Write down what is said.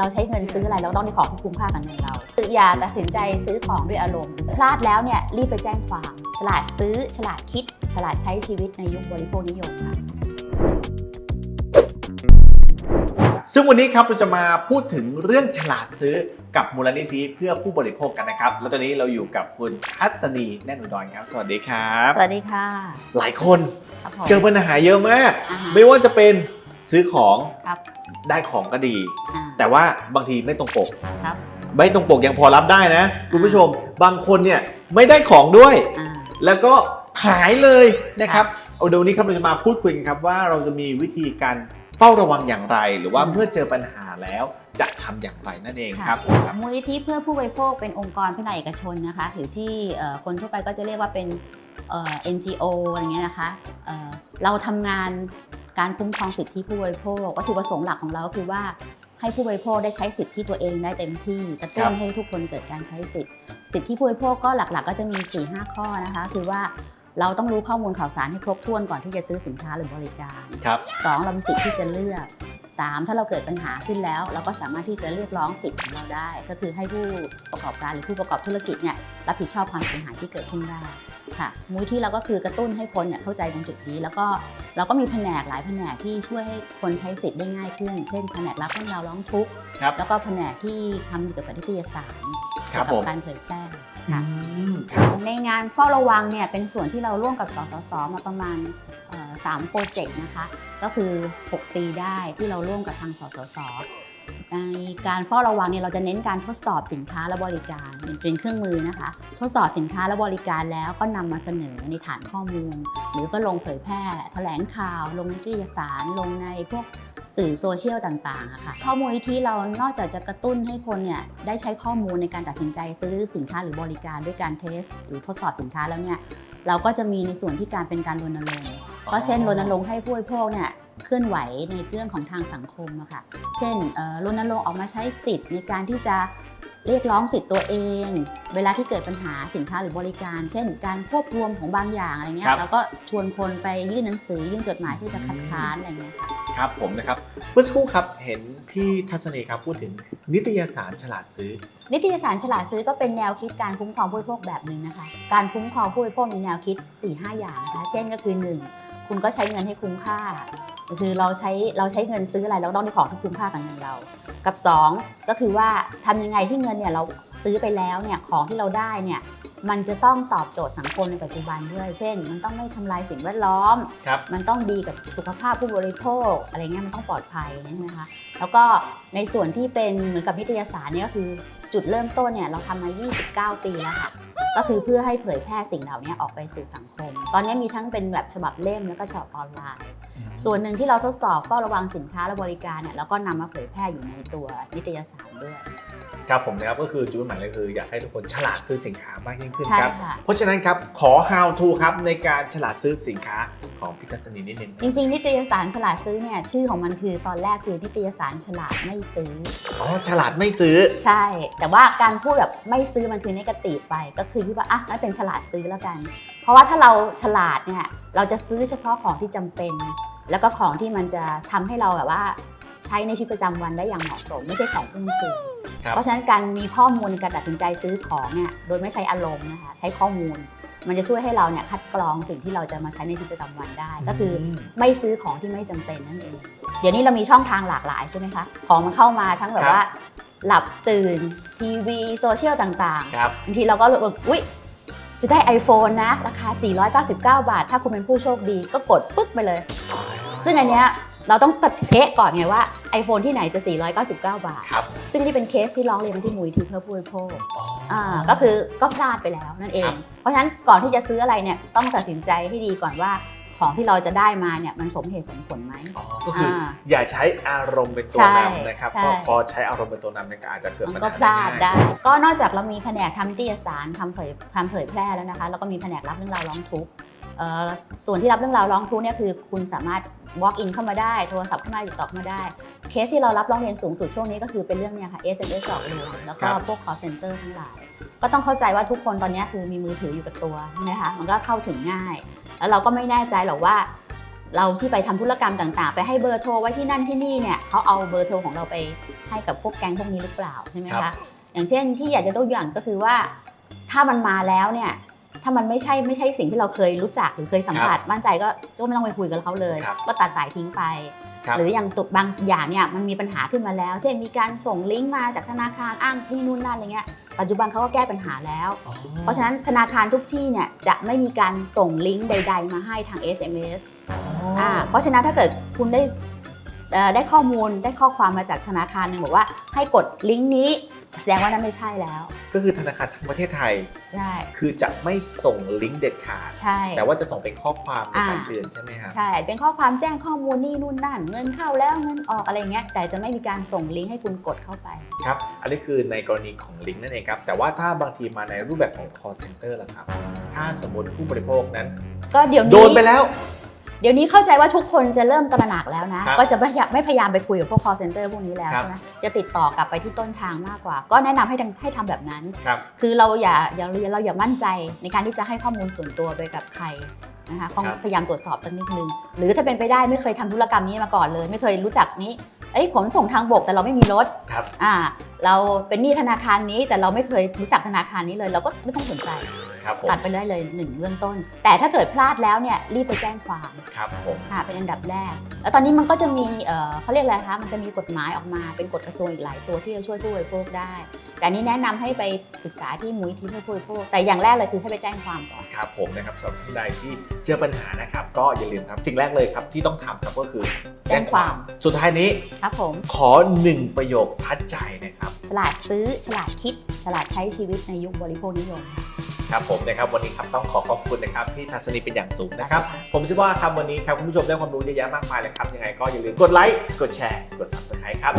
เราใช้เงินซื้ออะไรเราต้องได้ของที่คุ้มค่ากับเงินเราอย่าตัดสินใจซื้อของด้วยอารมณ์ พลาดแล้วเนี่ยรีบไปแจ้งความ ฉลาดซื้อ ฉลาดคิด ฉลาดใช้ชีวิตในยุคบริโภคนิยมค่ะซึ่งวันนี้ครับเราจะมาพูดถึงเรื่องฉลาดซื้อกับมูลนิธิเพื่อผู้บริโภคกันนะครับ แล้วตอนนี้เราอยู่กับคุณทัศนีแน่นอุดรครับ สวัสดีครับ สวัสดีค่ะ หลายคนครับผมเจอปัญหาเยอะมากอ่าฮะไม่ว่าจะเป็น ซื้อของครับได้ของก็ดี อ่าแต่ว่าบางทีไม่ตรงปก ครับไม่ตรงปกยังพอรับได้นะ คุณผู้ชมบางคนเนี่ยไม่ได้ของด้วย อ่า แล้วก็หายเลยนะครับเอาเดี๋ยววนนี้ครับเราจะมาพูดคุยกันครับว่าเราจะมีวิธีการเฝ้าระวังอย่างไร หรือว่าอืม เมื่อเจอปัญหาแล้วจะทำอย่างไรนั่นเองครับค่ะมูลนิธิเพื่อผู้บริโภคเป็นองค์กรพัฒนาเอกชนนะคะหรือที่เอ่อคนทั่วไปก็จะเรียกว่าเป็นเอ่อ NGO อะไรเงี้ยนะคะเอ่อเราทำงาน การคุ้มครองสิทธิผู้บริโภควัตถุประสงค์หลักของเราก็คือว่าให้ผู้บริโภคได้ใช้สิทธิตัวเองได้เต็มที่กระตุ้นให้ทุกคนเกิดการใช้สิทธิสิทธิผู้บริโภคก็หลักๆ ก็จะมี4-5ข้อนะคะ คือว่าเราต้องรู้ข้อมูลข่าวสารให้ครบถ้วนก่อนที่จะซื้อสินค้าหรือบริการครับสองเรามีสิทธิ์ที่จะเลือกสามถ้าเราเกิดปัญหาขึ้นแล้ว เราก็สามารถที่จะเรียกร้องสิทธิ์ของเราได้ ก็คือให้ผู้ประกอบการหรือผู้ประกอบธุรกิจเนี่ยรับผิดชอบความเสียหายที่เกิดขึ้นได้ ค่ะมูลที่เราก็คือกระตุ้นให้คนเนี่ยเข้าใจตรงจุดนี้ แล้วก็เราก็มีแผนกหลายแผนกที่ช่วยให้คนใช้สิทธิ์ได้ง่ายขึ้น เช่นแผนกรับเรื่องราวร้องทุกข์ครับแล้วก็แผนกที่ทำเกี่ยวกับนิตยสารครัเกี่บยวกัผมการเผยแพร่อืค่ะมครับในงานเฝ้าระวังเนี่ยเป็นส่วนที่เราร่วมกับสสสมาประมาณเอ่อสามโปรเจกต์นะคะ ก็คือ 6 ปีได้ที่เราร่วมกับทางสสส ในการเฝ้าระวังเนี่ยเราจะเน้นการทดสอบสินค้าและบริการ เป็นเครื่องมือนะคะ ทดสอบสินค้าและบริการแล้วก็นำมาเสนอในฐานข้อมูล หรือก็ลงเผยแพร่แถลงข่าว ลงนิตยสารลงในพวกสื่อโซเชียลต่างๆะค่ะข้อมูลที่เรานอกจากจะกระตุ้นให้คนเนี่ยได้ใช้ข้อมูลในการตัดสินใจซื้อสินค้าหรือบริการด้วยการเทส หรือทดสอบสินค้าแล้วเนี่ยเราก็จะมีในส่วนที่การเป็นการรณรงค์ก็เช่นรณรงค์ให้ผู้บริโภคเนี่ย เคลื่อนไหวในเรื่องของทางสังคมอะค่ะเช่นเอ่อรณรงค์ออกมาใช้สิทธิ์ในการที่จะเรียกร้องสิทธิ์ตัวเอง เวลาที่เกิดปัญหาสินค้าหรือบริการ เช่น การควบรวมของบางอย่างอะไรเงี้ครัยบเราก็ชวนคนไปยื่นหนังสือยื่นจดหมายที่จะคัดค้านอะไรเงี้ยค่ะครับผมนะครับเมื่อสักครู่ครับเห็นพี่ทัศนีครับพูดถึงนิตยสารฉลาดซื้อ นิตยสารฉลาดซื้อก็เป็นแนวคิดการคุ้มครองผู้บริโภคแบบหนึ่งนะคะการคุ้มครองผู้บริโภคมีแนวคิด 4-5 อย่างนะคะเช่นก็คือ 1 คุณก็ใช้เงินให้คุ้มค่า คือเราใช้เราใช้เงินซื้ออะไรเราก็ต้องได้ของที่คุ้มค่ากับเงินเรา กับ 2 ก็คือว่าทำยังไงที่เงินเนี่ยเราซื้อไปแล้วเนี่ยของที่เราได้เนี่ยมันจะต้องตอบโจทย์สังคมในปัจจุบันด้วย เช่น มันต้องไม่ทำลายสิ่งแวดล้อมครับมันต้องดีกับสุขภาพผู้บริโภค อะไรเงี้ยมันต้องปลอดภัยใช่ไหมคะ แล้วก็ในส่วนที่เป็นเหมือนกับนิตยสารเนี่ยก็คือจุดเริ่มต้นเนี่ยเราทำมา 29 ปีแล้วค่ะ ก็คือเพื่อให้เผยแพร่สิ่งเหล่านี้ออกไปสู่สังคม ตอนนี้มีทั้งเป็นแบบฉบับเล่มแล้วก็ฉบับออนไลน์ ส่วนหนึ่งที่เราทดสอบเฝ้าระวังสินค้าและบริการเนี่ยเราก็นำมาเผยแพร่อยู่ในตัวนิตยสารด้วยครับผมนะครับก็คือจุดหมายเลยคืออยากให้ทุกคนฉลาดซื้อสินค้ามากยิ่งขึ้นใช่ครับค่ะเพราะฉะนั้นครับขอ how to ครับในการฉลาดซื้อสินค้าของพี่ทัศนีนิดนึงจริงๆนิตยสารฉลาดซื้อเนี่ยชื่อของมันคือตอนแรกคือนิตยสารฉลาดไม่ซื้ออ๋อฉลาดไม่ซื้อใช่ แต่ว่าการพูดแบบไม่ซื้อมันคือ n นก t ตีไป ก็คือที่ว่าอะงั้นเป็นฉลาดซื้อแล้วกัน เพราะว่าถ้าเราฉลาดเนี่ยเราจะซื้อเฉพาะของที่จำเป็น แล้วก็ของที่มันจะทำให้เราแบบว่า ใช้ในชีวิตประจำวันได้อย่างเหมาะสม ไม่ใช่ของฟุ่มเฟือยครับเพราะฉะนั้นการมีข้อมูลในการตัดสินใจซื้อของเนี่ยโดยไม่ใช้อารมณ์นะคะใช้ข้อมูล มันจะช่วยให้เราเนี่ยคัดกรองสิ่งที่เราจะมาใช้ในชีวิตประจำวันได้ ก็คืออมไม่ซื้อของที่ไม่จำเป็นนั่นเอง เดี๋ยวนี้เรามีช่องทางหลากหลายใช่ไหมคะของมันเข้ามาทั้งแบบว่าหลับตื่นทีวีโซเชียลต่างครับๆบางทีเราก็แบบอุ๊ย จะได้ iPhone นะ ราคา 499 บาท ถ้าคุณเป็นผู้โชคดีก็กดปึ๊กไปเลย ซึ่งอันเนี้ยเราต้องตัดเทะก่อนไงว่า iPhone ที่ไหนจะ 499 บาท ครับ ซึ่งนี่เป็นเคสที่ร้องเรียนมาที่มูลที่เพื่อผู้บริโภคอ๋อออ่าก็คือก็พลาดไปแล้วนั่นเอครังบเพราะฉะนั้นก่อนที่จะซื้ออะไรเนี่ยต้องตัดสินใจให้ดีก่อนว่า ของที่เราจะได้มาเนี่ยมันสมเหตุสมผลไหม อ๋อก็คืออาอย่าใช้อารมณ์เป็นตัวใช่นำนะครับใช่ เพราะพอใช้อารมณ์เป็นตัวนำเนี่ยก็อาจจะเกิดมัปัญนก็หาพลาดง่ยได้ ก็นอกจากเรามีแผนกทำนิตยสารทำเผยทำเผยแพร่แล้วนะคะ แล้วก็มีแผนกรับเรื่องราวร้องทุกข์เอ่อส่วนที่รับเรื่องราวร้องทุกข์เนี่ยคือคุณสามารถ walk in เข้ามาได้ โทรศัพท์เข้ามาติดต่อเข้ามาได้ เคสที่เรารับร้องเรียนสูงสุดช่วงนี้ก็คือเป็นเรื่องเนี่ยค่ะ SMS หลอกลวงแล้วก็ครับพวก call center ทั้งหลาย ก็ต้องเข้าใจว่าทุกคนตอนนี้คือมีมือถืออยู่กับตัวใช่ไหมคะ มันก็เข้าถึงง่าย แล้วเราก็ไม่แน่ใจหรอกว่า เราที่ไปทำธุรกรรมต่างๆ ไปให้เบอร์โทรไว้ที่นั่นที่นี่เนี่ยเขาเอาเบอร์โทรของเราไปให้กับพวกแก๊งพวกนี้หรือเปล่าใช่ไหมครัคะบอย่างเช่นที่อยากจะตัวอย่างก็คือว่า ถ้ามันมาแล้วเนี่ยถ้ามันไม่ใช่ไม่ใช่สิ่งที่เราเคยรู้จักหรือเคยสัมผัสมั่นใจก็ก็ไม่ต้องไปคุยกับเขาเลยครับก็ตัดสายทิ้งไป ครับ หรืออย่างตุกบางอย่างเนี่ยมันมีปัญหาขึ้นมาแล้ว เช่นมีการส่งลิงก์มาจากธนาคารอ้างนี่นู่นนั่นอะไรเงี้ยปัจจุบันเขาก็แก้ปัญหาแล้ว อ๋อเพราะฉะนั้นธนาคารทุกที่เนี่ยจะไม่มีการส่งลิงก์ใด ๆ มาให้ทาง SMS อ่าเพราะฉะนั้นถ้าเกิดคุณได้ ได้ข้อมูลได้ข้อความมาจากธนาคารหนึ่งบอกว่าให้กดลิงก์นี้ แสดงว่านั้นไม่ใช่แล้ว ก็คือธนาคารทั้งประเทศไทย ใช่ คือจะไม่ส่งลิงก์เด็ดขาด ใช่ แต่ว่าจะส่งเป็นข้อความในการอ่าเตือนใช่ไหมครับใช่ เป็นข้อความแจ้งข้อมูลนี่นู่นนั่น เงินเข้าแล้วเงินออกอะไรเงี้ย แต่จะไม่มีการส่งลิงก์ให้คุณกดเข้าไป ครับ อันนี้คือในกรณีของลิงก์นั่นเองครับ แต่ว่าถ้าบางทีมาในรูปแบบของ call center ล่ะครับ ถ้าสมมติผู้บริโภคนั้น ก็เดี๋ยวโดนี้นไปแล้ว เดี๋ยวนี้เข้าใจว่าทุกคนจะเริ่มตระหนักแล้วนะ ครับก็จะไม่อยากไม่พยายามไปคุยกับพวก call center พวกนี้แล้วครับ ใช่ไหมจะติดต่อกลับไปที่ต้นทางมากกว่า ก็แนะนำให้ทำให้ทำแบบนั้น ครับ คือเราอย่าอย่าเราอย่ามั่นใจในการที่จะให้ข้อมูลส่วนตัวไปกับใครนะคะต้องครับ พยายามตรวจสอบสักนิดนึง หรือถ้าเป็นไปได้ไม่เคยทำธุรกรรมนี้มาก่อนเลย ไม่เคยรู้จักนี้เอ้ยขนส่งทางบกแต่เราไม่มีรถครับ อ่า เราเป็นหนี้ธนาคารนี้แต่เราไม่เคยรู้จักธนาคารนี้เลย เราก็ไม่ต้องสนใจ ครับผมตัดไปได้เลยหนึ่งเบื้องต้น แต่ถ้าเกิดพลาดแล้วเนี่ยรีบไปแจ้งความครับผมค่ะเป็นอันดับแรก แล้วตอนนี้มันก็จะมีเอ่อเขาเรียกอะไรคะมันจะมีกฎหมายออกมาเป็นกฎกระทรวงอีกหลายตัวที่จะช่วยผู้บริโภคได้ แต่อันนี้แนะนำให้ไปปรึกษาที่มูลที่เพื่อผู้บริโภคแต่อย่างแรกเลยคือให้ไปแจ้งความก่อน ครับผมนะครับสำหรับท่านใดที่เจอปัญหานะครับ ก็อย่าลืมครับสิ่งแรกเลยครับที่ต้องทำครับก็คือแจ้งความ สุดท้ายนี้ครับผม ขอหนึ่งประโยคทัดใจนะครับ ฉลาดซื้อ ฉลาดคิด ฉลาดใช้ชีวิตในยุคบริโภคนิยม ค่ะครับผมนะครับวันนี้ครับต้องขอขอบคุณนะครับที่ทัศนีเป็นอย่างสูงนะครับครับ ผมเชื่อว่าครับวันนี้ครับคุณผู้ชมได้ความรู้เยอะแยะมากมายเลยครับยังไงก็อย่าลืมกดไลค์กดแชร์กด subscribe ครับ